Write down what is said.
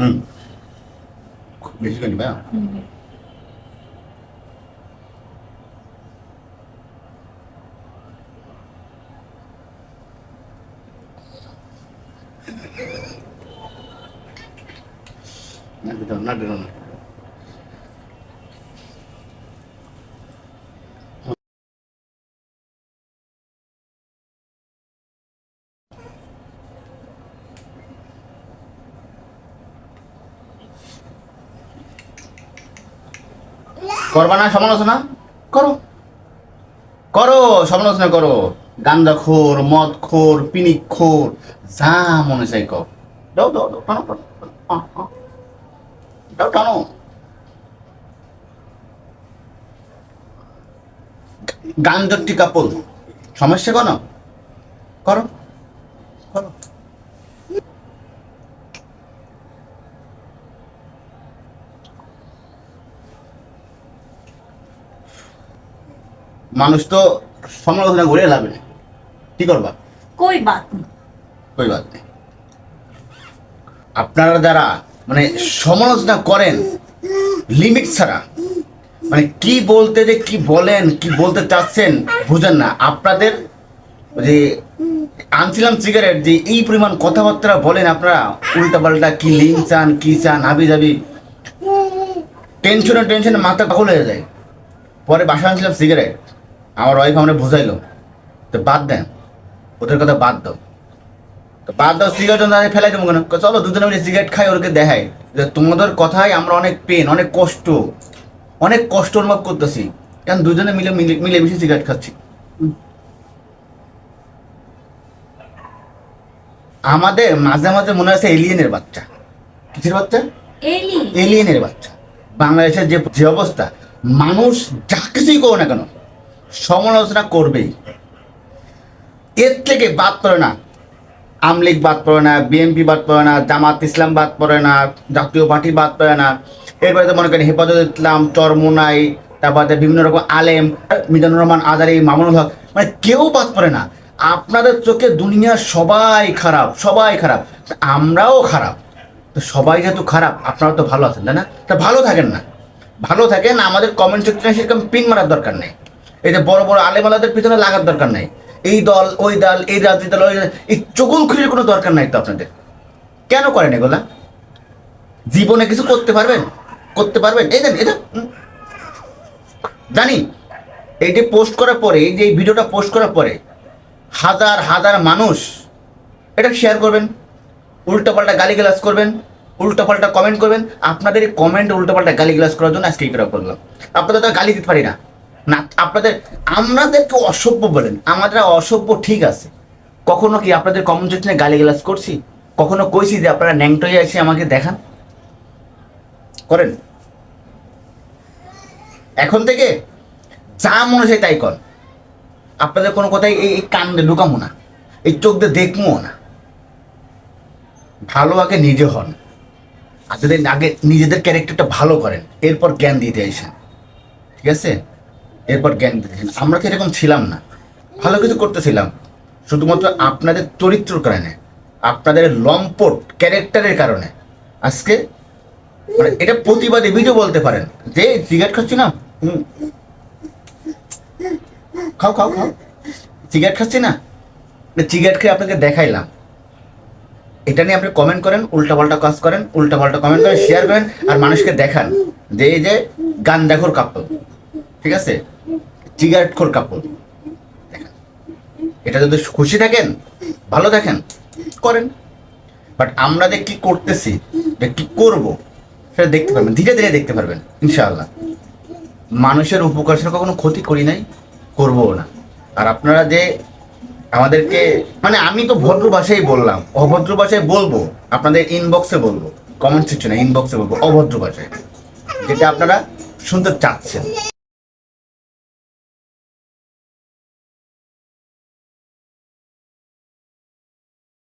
응. 그 몇 시간이 봐요? 응. না দিতাম না করবা না সমালোচনা করো। করো সমালোচনা করো। গাঞ্জাখোর মদখোর, পিনিকখোর, যা মনে চাই কর দাও দাও দাও, টানো টানো। দাও, টানো। গাঞ্জটি কাপল সমস্যা কোনো? করো করো। মানুষ তো সমালোচনা করে লাভ নেই। কি করবা? কই বাত? কই বাত? আপনারা যারা মানে সমালোচনা করেন লিমিট ছাড়া মানে কি বলতে যে কি বলেন কি বলতে চাচ্ছেন বুঝেন না। আপনাদের যে আনছিলাম সিগারেট যে এই পরিমাণ কথাবার্তা বলেন আপনারা উল্টা পাল্টা কি লিঙ্ক চান কি চান হাবি যাবি টেনশনে টেনশনে মাথা পাগল হয়ে যায়। পরে বাসা আনছিলাম সিগারেট আমার ওয়াইফ আমরা বুঝাইলো। তো বাদ দেন। ওদের কথা বাদ দাও। তো বাদ দাও সিগারেট আমি ফেলাই দেবো কেন? চলো দুজনে মিলে সিগারেট খাই ওদেরকে দেখাই। যে তোমাদের কথায় আমরা অনেক পেন অনেক কষ্ট অনেক কষ্ট অনুভব করতেছি। কারণ দুজনে মিলে মিলে মিলেমিশে সিগারেট খাচ্ছি? আমাদের মাঝে মাঝে মনে আছে এলিয়েনের বাচ্চা। কিসের বাচ্চা? এলিয়েনের বাচ্চা। বাংলাদেশের যে যে অবস্থা মানুষ যা কিছুই করো না কেন সমালোচনা করবেই। এর থেকে বাদ পড়ে না। আমলিগ বাদ পড়ে না, বিএনপি বাদ পড়ে না, জামাত ইসলাম বাদ পড়ে না, জাতীয় পার্টি বাদ পড়ে না। এরপরে তো মনে করেন হেফাজত ইসলাম, চরমোনাই, তারপরে বিভিন্ন রকম আলেম, মিজানুর রহমান, আজারি, মামুনুল হক মানে কেউ বাদ পড়ে না। আপনাদের চোখে দুনিয়ার সবাই খারাপ সবাই খারাপ, আমরাও খারাপ। তো সবাই যেহেতু খারাপ, আপনারা তো ভালো আছেন, তাই না? তা ভালো থাকেন না। ভালো থাকেন, আমাদের কমেন্ট সেকশনে সেরকম পিন মারার দরকার নেই। এই যে বড় বড় আলেমালাদের পিছনে লাগার দরকার নেই। এই দল, ওই দল, এই রাজনীতি দল, ওই এই চগুল খুঁড়ির কোনো দরকার নাই তো আপনাদের। কেন করেন এগুলা? জীবনে কিছু করতে পারবেন? করতে পারবেন? এই দেন, এটা। জানি এইটি পোস্ট করার পরে, এই যে ভিডিওটা পোস্ট করার পরে, হাজার হাজার মানুষ এটা শেয়ার করবেন, উল্টোপাল্টা গালিগালাজ করবেন, উল্টোপাল্টা কমেন্ট করবেন। আপনাদের কমেন্ট উল্টোপাল্টা গালিগালাজ করার জন্য আজকে এটা করলাম। আপনাদের তো গালি দিতে পারি না। না, আপনাদের আমাদেরকে অসভ্য বলেন, আমাদের অসভ্য ঠিক আছে। কখনো কি আপনাদের কমেন্ট সেকশনে গালিগালাজ করছি? কখনো কইছি যে আপনারা ন্যাংটয়ে এসে আমাকে দেখান? করেন। এখন থেকে যা মনে হয় তাই কর আপনাদের কোনো কথাই এই কান দিয়ে ঢুকামো না, এই চোখ দিয়ে দেখব না। ভালো আগে নিজে হন। যদি আগে নিজেদের ক্যারেক্টারটা ভালো করেন, এরপর জ্ঞান দিতে আসেন। ঠিক আছে? এরপর জ্ঞান দিতে আসেন আমরা তো এরকম ছিলাম না? ভালো কিছু করতেছিলাম। শুধুমাত্র আপনাদের চরিত্রের কারণে, আপনাদের লম্পট ক্যারেক্টারের কারণে। আজকে মানে এটা প্রতিবাদী ভিডিও বলতে পারেন। যে সিগারেট খাচ্ছি না। খাও খাও খাও। সিগারেট খাচ্ছি না? সিগারেট খেয়ে আপনাকে দেখাইলাম। এটা নিয়ে আপনি কমেন্ট করেন, উল্টাপাল্টা কাজ করেন, উল্টাপাল্টা কমেন্ট করেন শেয়ার করেন, আর মানুষকে দেখান। যে এই যে গান দেখোর কাপড় ঠিক আছে? সিগারেট খোর কাপড়। এটা যদি খুশি থাকেন, ভালো দেখেন করেন। বাট আমরা যে কি করতেছি, যে কি করব, সেটা দেখতে পারবেন, ধীরে ধীরে দেখতে পারবেন, ইনশাআল্লাহ। মানুষের উপকার সেটা কখনো ক্ষতি করি নাই করব না। আর আপনারা যে আমাদেরকে মানে আমি তো ভদ্র ভাষাই বললাম, অভদ্র ভাষায় বলব, আপনাদের ইনবক্সে বলব কমেন্ট সেকশনে ইনবক্সে বলব, অভদ্র ভাষায়, যেটা আপনারা শুনতে চাচ্ছেন।